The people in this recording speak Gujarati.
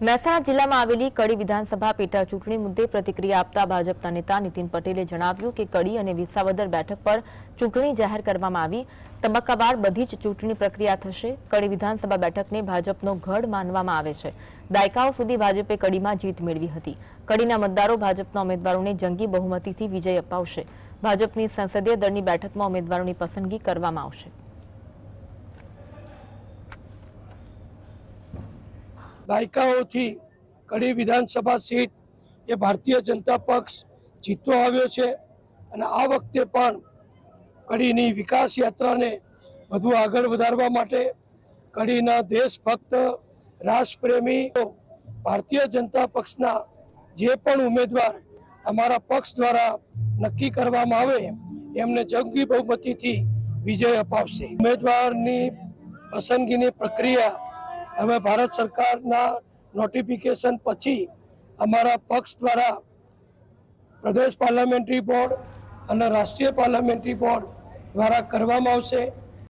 મહેસાણા જિલ્લામાં આવેલી કડી વિધાનસભા પેટા ચૂંટણી મુદ્દે પ્રતિક્રિયા આપતા ભાજપના નેતા નીતિન પટેલે જણાવ્યું કે કડી અને વિસાવદર બેઠક પર ચૂંટણી જાહેર કરવામાં આવી. તબક્કાવાર બધી જ ચૂંટણી પ્રક્રિયા થશે. કડી વિધાનસભા બેઠકને ભાજપનો ગઢ માનવામાં આવે છે. દાયકાઓ સુધી ભાજપે કડીમાં જીત મેળવી હતી. કડીના મતદારો ભાજપના ઉમેદવારોને જંગી બહુમતીથી વિજય અપાવશે. ભાજપની સંસદીય દળની બેઠકમાં ઉમેદવારોની પસંદગી કરવામાં આવશે. દાયકાઓથી કડી વિધાનસભા સીટ એ ભારતીય જનતા પક્ષ જીતતો આવ્યો છે અને આ વખતે પણ કડીની વિકાસ યાત્રાને વધુ આગળ વધારવા માટે કડીના દેશભક્ત રાષ્ટ્રપ્રેમી, ભારતીય જનતા પક્ષના જે પણ ઉમેદવાર અમારા પક્ષ દ્વારા નક્કી કરવામાં આવે, એમને જંગી બહુમતીથી વિજય અપાવશે. ઉમેદવારની પસંદગીની પ્રક્રિયા હવે ભારત સરકારના નોટિફિકેશન પછી અમારા પક્ષ દ્વારા પ્રદેશ પાર્લામેન્ટરી બોર્ડ અને રાષ્ટ્રીય પાર્લામેન્ટરી બોર્ડ દ્વારા કરવામાં આવશે.